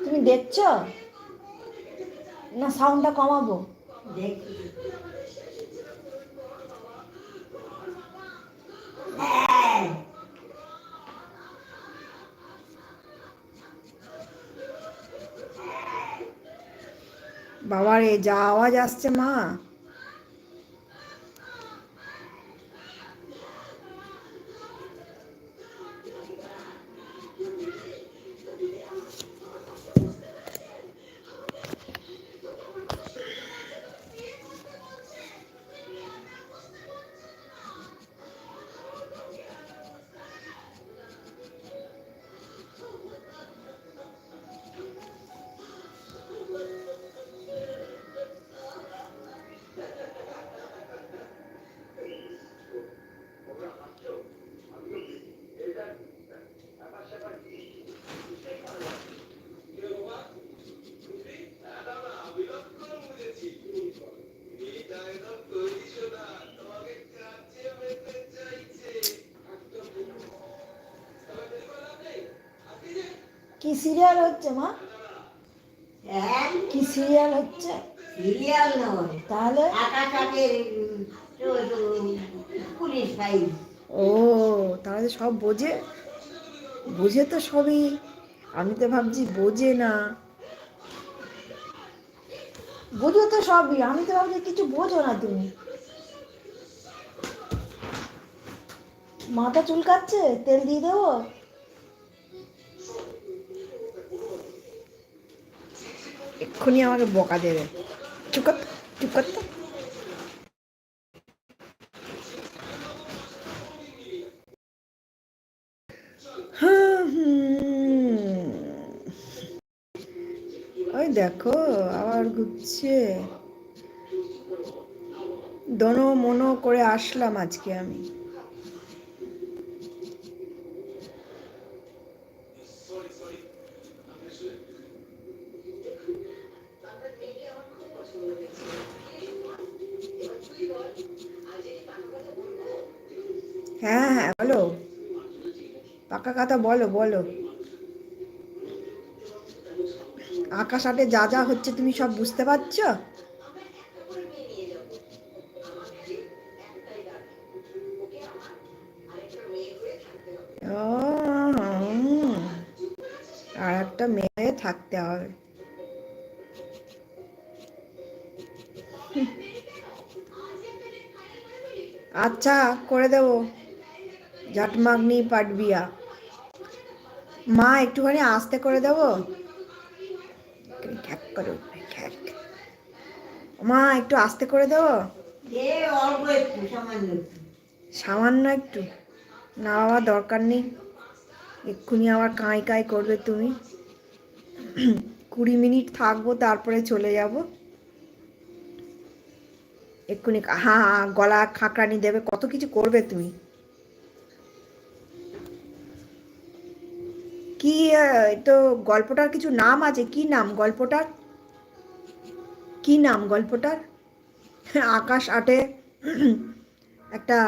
তুমি দেখছ? না সাউন্ডটা কমাবো দেখি বাবারে যা আওয়াজ আসছে মা। কি সিরিয়াল হচ্ছে মা? হ্যাঁ? কি সিরিয়াল হচ্ছে? সিরিয়াল নয় তাহলে? আকাশাটের পুলিশ ফাইল ও তাহলে সব বোঝে? বোঝে তো সবই। আমি তো ভাবছি বোঝে না। বোঝো তো সবই। আমি তো ভাবছি কিছু বোঝো না তুমি। মাথা চুলকাচ্ছে? তেল দিয়ে দেবো? এক্ষুনি আমাকে বকা দেবে চুপ কর চুপ কর। ওই দেখো, আবার ঘুরছে। দনো মনো করে আসলাম আজকে আমি হ্যাঁ হ্যাঁ বলো পাকা কথা বলো বলো। আকাশ আটে যা যা হচ্ছে তুমি সব বুঝতে পারছ? আর একটা মেয়ে থাকতে হবে। আচ্ছা করে দেবো। জাটমাগনি পাটবিয়া। মা একটুখানি আস্তে করে দেবো? খ্যাক করে উঠবে খ্যাক মা একটু আস্তে করে দেবো? সামান্য একটু। না বাবা দরকার নেই। এক্ষুনি আবার কাঁই কাঁই করবে তুমি। কুড়ি মিনিট থাকব তারপরে চলে যাব। এক্ষুনি হ্যাঁ হ্যাঁ গলা খাঁকড়ানি দেবে। কত কিছু করবে তুমি? কি তো গল্পটার কিছু নাম আছে? কি নাম গল্পটার? কি নাম গল্পটার? আকাশ আটে একটা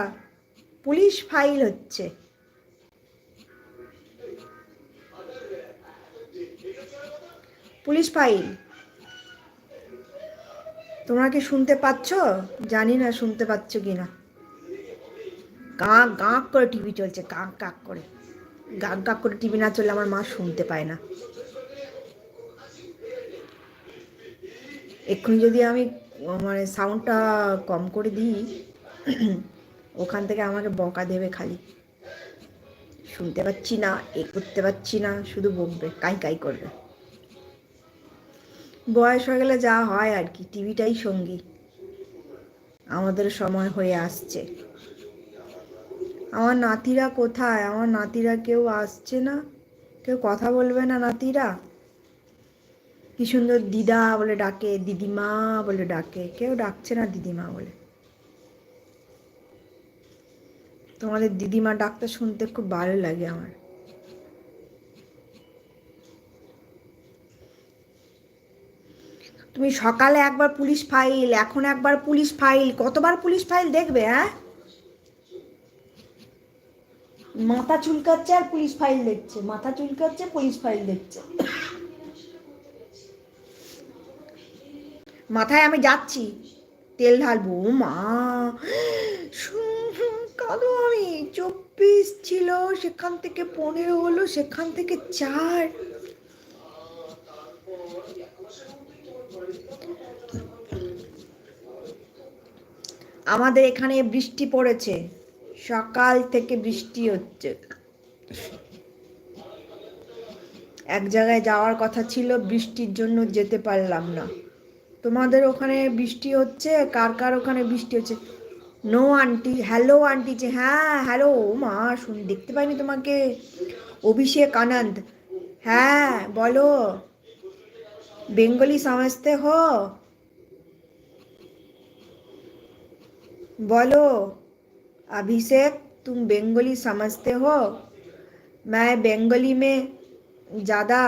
পুলিশ ফাইল হচ্ছে। Police file. তোমরা কি শুনতে পাচ্ছ? জানি না, শুনতে পাচ্ছ কি না গাঁ গাঁ করে টিভি চলছে, গাঁ গাঁ করে। গাঁ গাঁ করে টিভি না চললে আমার মা শুনতে পায় না। এক্ষুনি যদি আমি মানে সাউন্ডটা কম করে দিই, ওখান থেকে আমাকে বকা দেবে খালি। শুনতে পাচ্ছি না, এ করতে পারছি না, শুধু বকবে, কাই কাই করবে। বয়স হয়ে গেলে যা হয় আর কি, টিভিটাই সঙ্গী। আমাদের সময় হয়ে আসছে। আমার নাতিরা কোথায়? আমার নাতিরা কেউ আসছে না? কেউ কথা বলবে না নাতিরা? কি সুন্দর দিদা বলে ডাকে, দিদিমা বলে ডাকে। কেউ ডাকছে না দিদিমা বলে। তোমাদের দিদিমা ডাক্তার শুনতে খুব ভালো লাগে আমার। তুমি সকালে একবার পুলিশ ফাইল, এখন একবার পুলিশ ফাইল, কতবার পুলিশ ফাইল দেখবে হ্যাঁ? মাথা চুলকাচ্ছে আর পুলিশ ফাইল দেখছে। মাথা চুলকাচ্ছে, পুলিশ ফাইল দেখছে। মাথায় আমি যাচ্ছি। তেল ঢালবো। মা! কাঁদো আমি। চব্বিশ ছিল, সেখান থেকে পনেরো হলো, সেখান থেকে চার। আমাদের এখানে বৃষ্টি পড়েছে। সকাল থেকে বৃষ্টি হচ্ছে। এক জায়গায় যাওয়ার কথা ছিল, বৃষ্টির জন্য যেতে পারলাম না। তোমাদের ওখানে বৃষ্টি হচ্ছে? কার কার ওখানে বৃষ্টি হচ্ছে? নো আন্টি হ্যালো আন্টি যে হ্যাঁ হ্যালো মা, শুন, দেখতে পাইনি তোমাকে। অভিষেক, আনন্দ হ্যাঁ বলো। বেঙ্গলি সমাজতে হো। বলো। अभिषेक तुम बंगाली समझते हो मैं बंगाली में ज़्यादा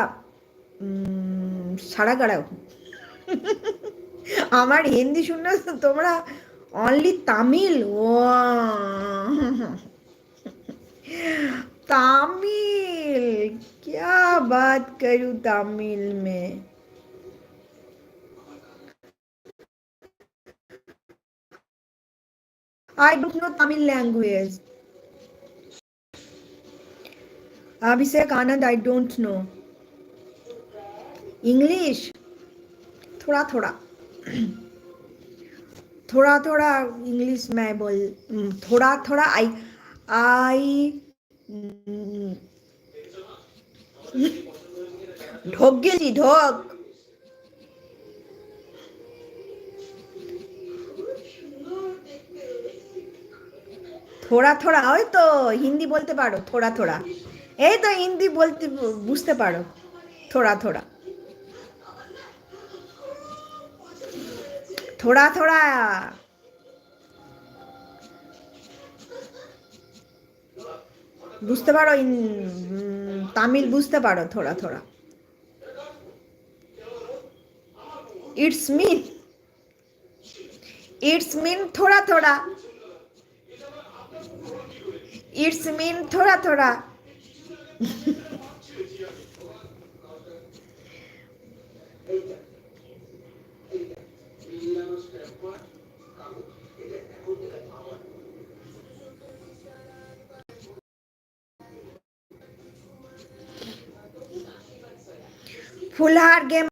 সারা গাড়া আমার হিন্দি শুনে তোমরা অনলি তামিল ও তামিল क्या बात करूँ तमिल में I don't know Tamil language. Abhishek Anand, I don't know. English? Thoda thoda. थोड़ा थोड़ा इंग्लिश मैं बोल थोड़ा थोड़ा आई आई ढोक गई ढोक থোড়া থোড়া, ওই তো হিন্দি বলতে পারো, থোড়া থোড়া। এই তো হিন্দি বলতে বুঝতে পারো, থোড়া থোড়া। থোড়া থোড়া। বুঝতে পারো তামিল বুঝতে পারো, থোড়া থোড়া। ইটস মিন ইটস মিন থোড়া থোড়া। ইটস মিন থোড়া থোড়া ফুলহার গেম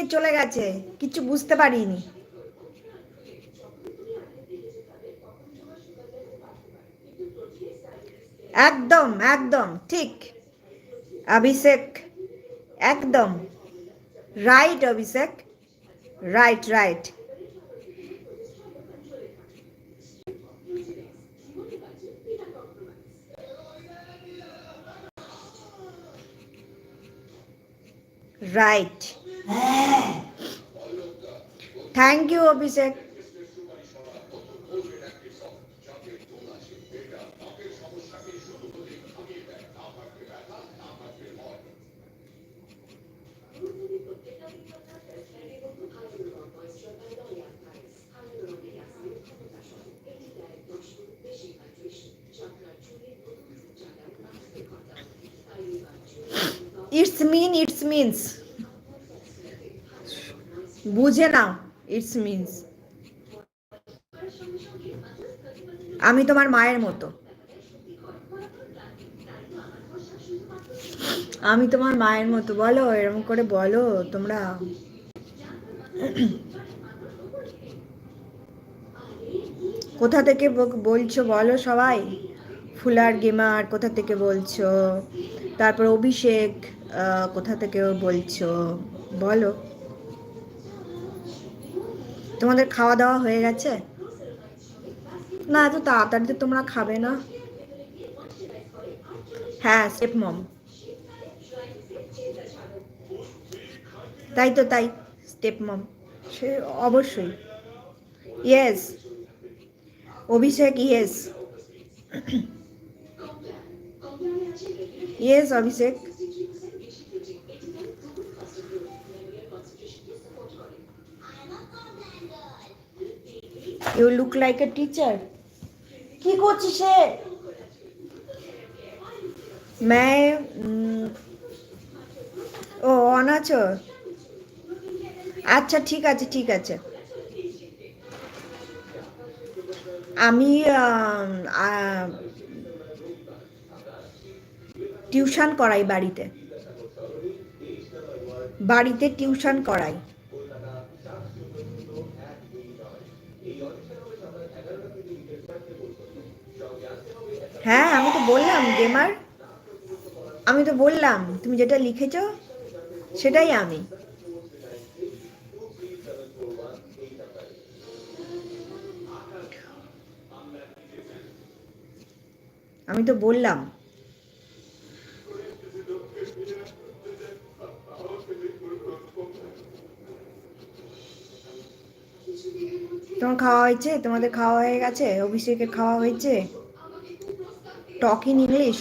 মাথা চলে গেছে, কিছু বুঝতে পারিনি। একদম একদম, ঠিক। অভিষেক, একদম। Right Abhishek. Right right right thank you Abhishek it's mean it's means বুঝে নাও ইটস মিনস আমি তোমার মায়ের মতো। আমি তোমার মায়ের মতো, বলো, এরকম করে বলো তোমরা। কোথা থেকে বলছো বলো সবাই? ফুলার গেমার কোথা থেকে বলছো? তারপর অভিষেক কোথা থেকে বলছো? বলো। তোমাদের খাওয়া দাওয়া হয়ে গেছে? না, এত তাড়াতাড়ি তো তোমরা খাবে না। হ্যাঁ স্টেপ মম তাই তো, তাই স্টেপ মম সে অবশ্যই। Yes Abhishek yes yes Abhishek. You look like a teacher কি করছিস সে मैं ও অন আছো? আচ্ছা ঠিক আছে ঠিক আছে। আমি টিউশন করাই বাড়িতে। বাড়িতে টিউশন করাই। হ্যাঁ আমি তো বললাম গেমার আমি তো বললাম, তুমি যেটা লিখেছো, সেটাই আমি। আমি তো বললাম। তোমার খাওয়া হয়েছে? তোমাদের খাওয়া হয়ে গেছে? অভিষেকের খাওয়া হয়েছে? Talk in English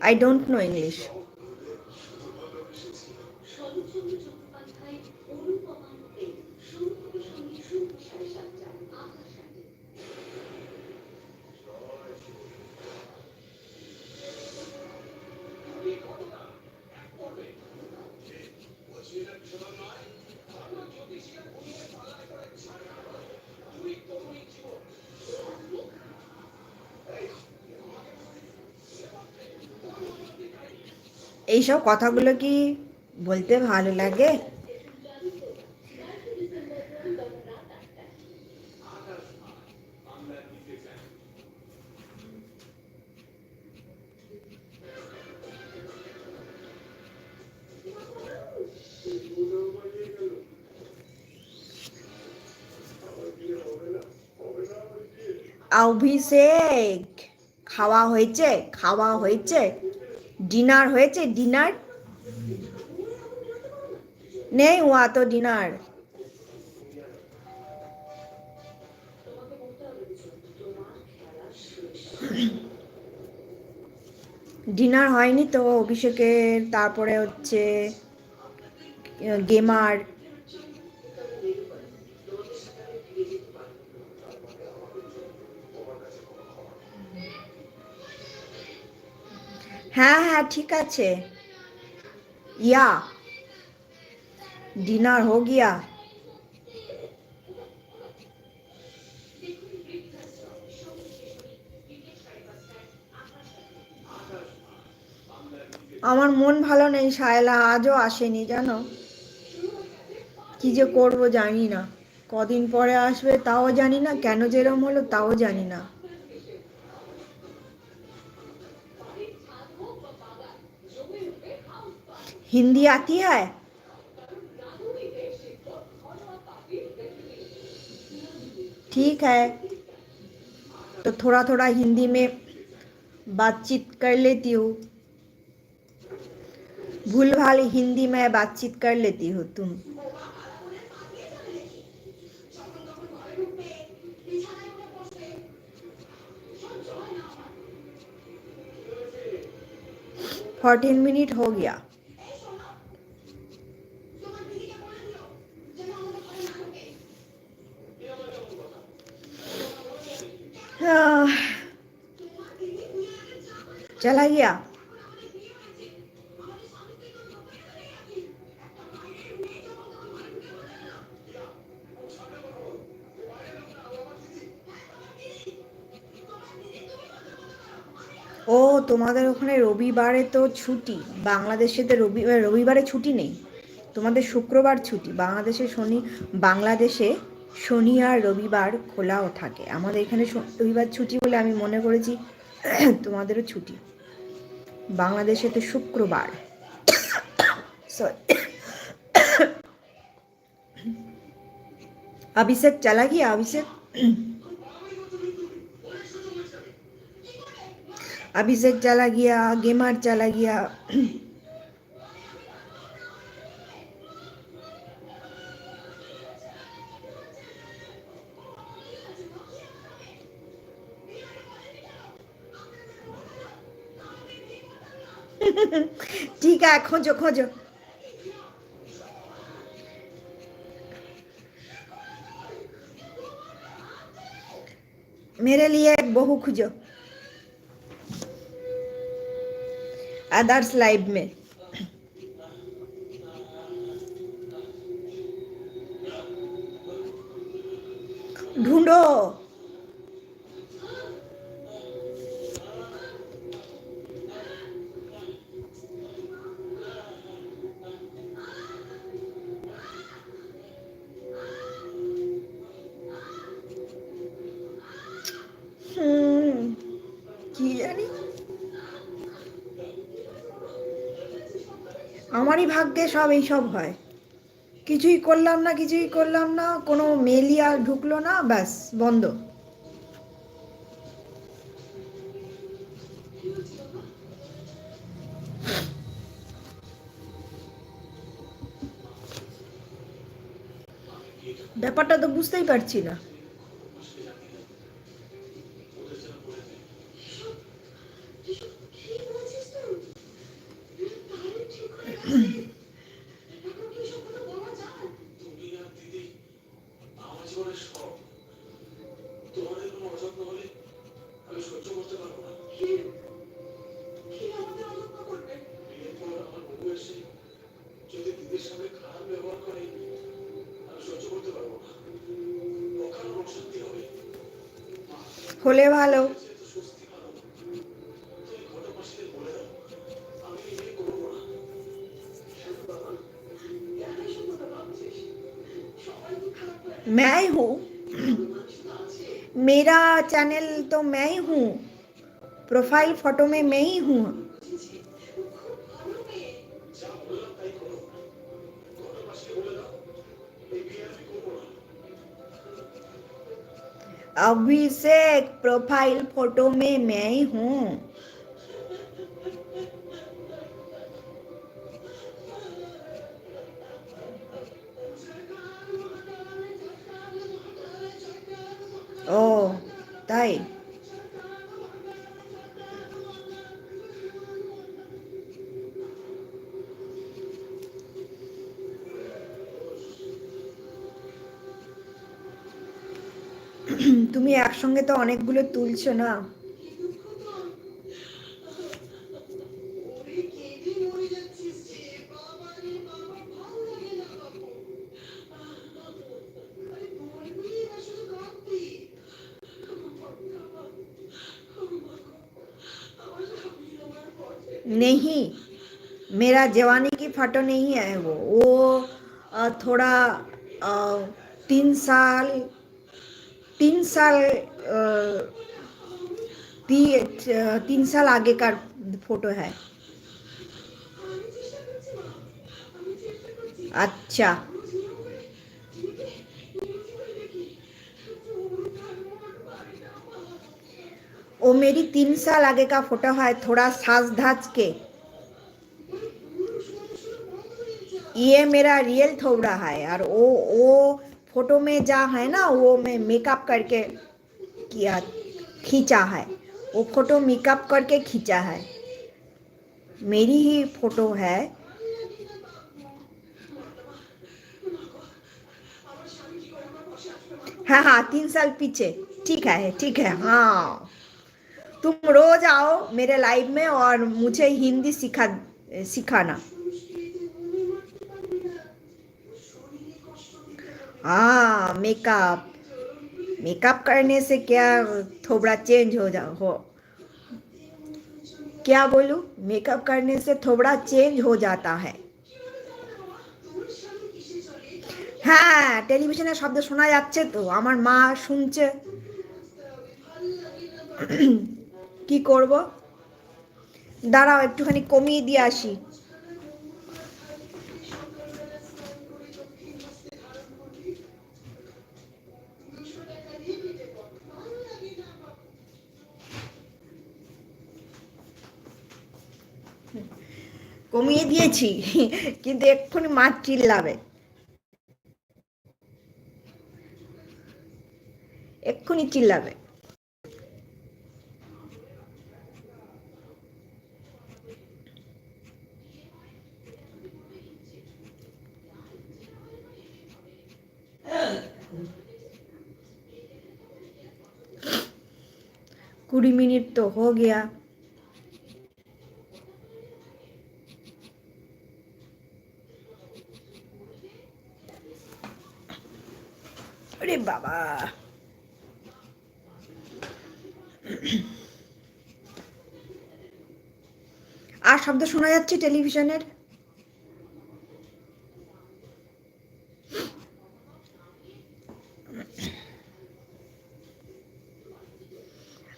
I don't know English. এইসব কথাগুলো কি বলতে ভালো লাগে? অভিষেক খাওয়া হয়েছে? খাওয়া হয়েছে? ডিনার হয়েছে? ডিনার? নেই ও তো ডিনার। ডিনার হয়নি তো অভিষেকের তারপরে হচ্ছে গেমার। হ্যাঁ হ্যাঁ ঠিক আছে। ইয়া, ডিনার হো গিয়া। আমার মন ভালো নেই সায়লা আজও আসেনি, জানো? কি যে করব জানি না। কদিন পরে আসবে তাও জানি না, কেন যেরম হলো তাও জানি না। हिंदी आती है? ठीक है। तो थोड़ा थोड़ा हिंदी में बातचीत कर लेती हूँ। भूल भाल हिंदी में बातचीत कर लेती हूँ तुम। फोर्टीन मिनट हो गया। चला गया ও তোমাদের ওখানে রবিবারে তো ছুটি বাংলাদেশে তো রবিবার রবিবারে ছুটি নেই তোমাদের শুক্রবার ছুটি বাংলাদেশে শনি বাংলাদেশে শনি আর রবিবার খোলাও থাকে। আমাদের এখানে রবিবার ছুটি বলে আমি মনে করেছি, তোমাদেরও ছুটি। বাংলাদেশে তো শুক্রবার। সরি চালা কি অভিষেক? অভিষেক চালা গিয়া, গেমার চালা গিয়া ठीक है खोजो खोजो मेरे लिए एक बहू खोजो अदर्स लाइव में ढूंढो আমারই ভাগ্যে সব এইসব হয়। কিছুই করলাম না, কিছুই করলাম না, কোনো মেলই আর ঢুকলো না, ব্যাস, বন্ধ। ব্যাপারটা তো বুঝতেই পারছি না। যদি দিদির সঙ্গে খারাপ ব্যবহার করে আমি সহ্য করতে পারবো না অকারণ অশান্তি হবে হলে ভালো সে তো স্বস্তি ভালো তুমি ঘটনাশীলে বলে দাও আমি এই বিয়ে করবো না मैं ही हूँ मेरा चैनल तो मैं ही हूँ प्रोफाइल फोटो में मैं ही हूँ अभिषेक प्रोफ़ाइल फ़ोटो में मैं ही हूँ। ओ ताई। একসঙ্গে তো অনেকগুলো তুলছো না नहीं मेरा जवानी की फोटो नहीं है वो वो अ, थोड़ा अ, तीन साल साल ती, तीन साल आगे का फ़ोटो है। अच्छा। वो मेरी तीन साल आगे का फ़ोटो है थोड़ा साज धाज के। ये मेरा रियल थोड़ा है और वो वो फ़ोटो में जा है ना, वो मैं मेकअप करके किया, खींचा है। वो फ़ोटो मेकअप करके खींचा है। मेरी ही फ़ोटो है। हाँ हाँ तीन साल पीछे। ठीक है ठीक है हाँ। तुम रोज आओ मेरे लाइव में और मुझे हिंदी सिखा, सिखाना। हाँ मेकअप मेकअप करने से क्या थोड़ा चेंज हो जा हो क्या बोलूं मेकअप करने से थोड़ा चेंज हो जाता है হ্যাঁ টেলিভিশনের শব্দ শোনা যাচ্ছে তো আমার মা শুনছে কি করব দাঁড়াও একটুখানি কমিয়ে দিয়ে আসি কমিয়ে দিয়েছি কিন্তু এক্ষুনি মাছ চিল্লাবে। এক্ষুনি চিল্লাবে। কুড়ি মিনিট তো হো গিয়া। আরে বাবা। আর শব্দ শোনা যাচ্ছে টেলিভিশনের?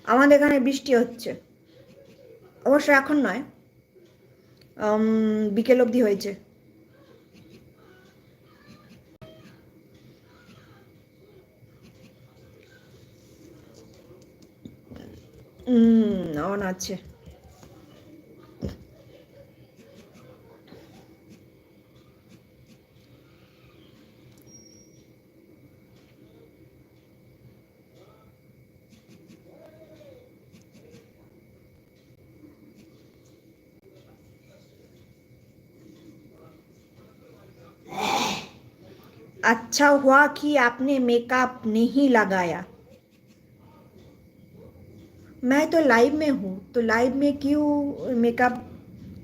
আমাদের এখানে বৃষ্টি হচ্ছে। অবশ্য এখন নয়। বিকেল অবধি হয়েছে। अच्छा हुआ कि आपने मेकअप नहीं लगाया। मैं तो लाइव में हूँ तो लाइव में क्यों मेकअप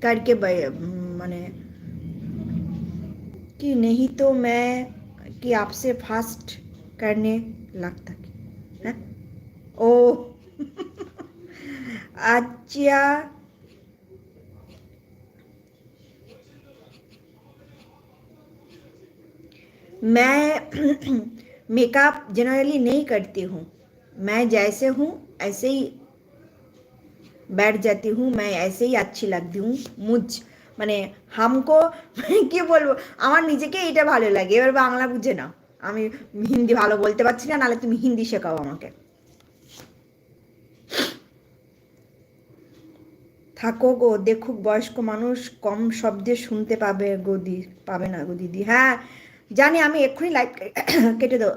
करके माने, कि नहीं तो मैं, कि आपसे फास्ट करने लगता है? ओ अच्छा मैं मेकअप जनरली नहीं करती हूँ, मैं जैसे हूँ, ऐसे ही बैठ जाती हूँ मैं ऐसे ही अच्छी लगती हूँ মুজ মানে হামকো কি বলবো আমার নিজেকে এইটা ভালো লাগে এবার বাংলা বুঝে না আমি হিন্দি ভালো বলতে পারছি না নাহলে তুমি হিন্দি শেখাও আমাকে থাকো গো দেখুক বয়স্ক মানুষ কম শব্দে শুনতে পাবে গো দি পাবে না গো দিদি হ্যাঁ জানি আমি এক্ষুনি লাইভ কেটে দেবো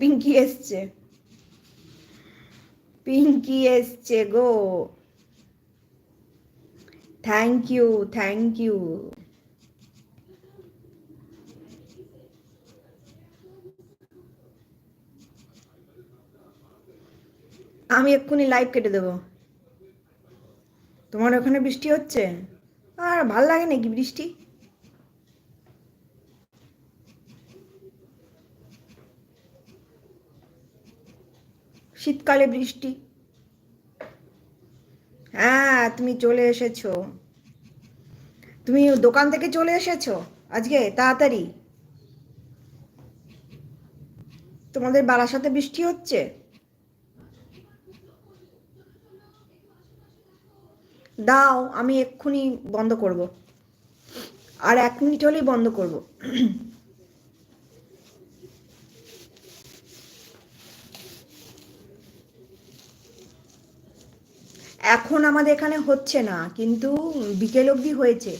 পিঙ্কি এসছে। পিঙ্কি এসছে গো। থ্যাংক ইউ থ্যাংক ইউ আমি এক্ষুনি লাইভ কেটে দেবো। তোমার ওখানে বৃষ্টি হচ্ছে? আর ভালো লাগে নাকি বৃষ্টি? শীতকালে বৃষ্টি। হ্যাঁ তুমি চলে এসেছ। তুমি দোকান থেকে চলে এসেছ আজকে? তাড়াতাড়ি। তোমাদের বারাসাতে বৃষ্টি হচ্ছে? দাও, আমি এক্ষুনি বন্ধ করব। আর এক মিনিট হলেই বন্ধ করব। এখন আমাদের এখানে হচ্ছে না, কিন্তু বিকেল অবধি হয়েছে।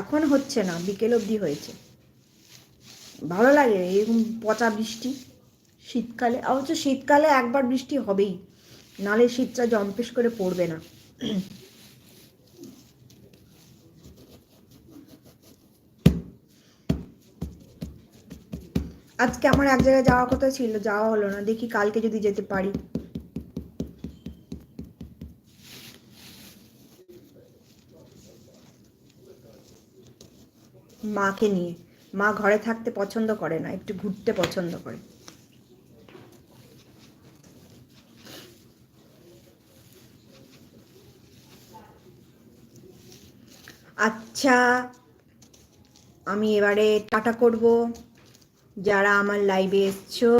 এখন হচ্ছে না, বিকেল অবধি হয়েছে। ভালো লাগে এরকম পচা বৃষ্টি শীতকালে। অবশ্য শীতকালে একবার বৃষ্টি হবেই, নালে শীতটা জম্পেশ করে পড়বে না। আজকে আমার এক জায়গায় যাওয়ার কথা ছিল, যাওয়া হলো না, দেখি কালকে যদি যেতে পারি। মাকে নিয়ে। মা ঘরে থাকতে পছন্দ করে না, একটু ঘুরতে পছন্দ করে। আচ্ছা আমি এবারে টাটা করব যারা আমার লাইভে এসছো।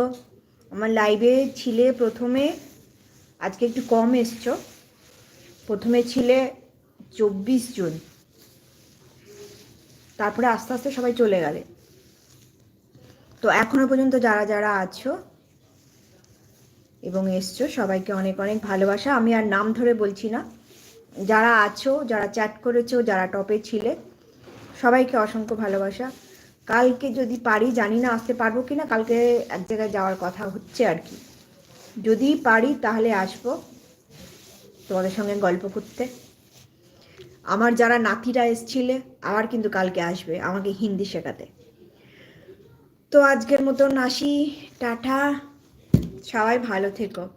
আমার লাইভে ছিলে প্রথমে, আজকে একটু কম এসছো। প্রথমে ছিলে চব্বিশ জন। তারপরে আস্তে আস্তে সবাই চলে গেলে। তো এখনও পর্যন্ত যারা যারা আছো এবং এসছো, সবাইকে অনেক অনেক ভালোবাসা। আমি আর নাম ধরে বলছি না। যারা আছো, যারা চ্যাট করেছ, যারা টপে ছিলে, সবাইকে অসংখ্য ভালোবাসা। কালকে যদি পারি, জানি না আসতে পারব কি না, কালকে এক জায়গায় যাওয়ার কথা হচ্ছে আর কি। যদি পারি তাহলে আসব তোমাদের সঙ্গে গল্প করতে। আমার যারা নাতিরা এসছিলে, আবার কিন্তু কালকে আসবে আমাকে হিন্দি শেখাতে। তো আজকের মতন আসি, টাটা, সবাই ভালো থেকো।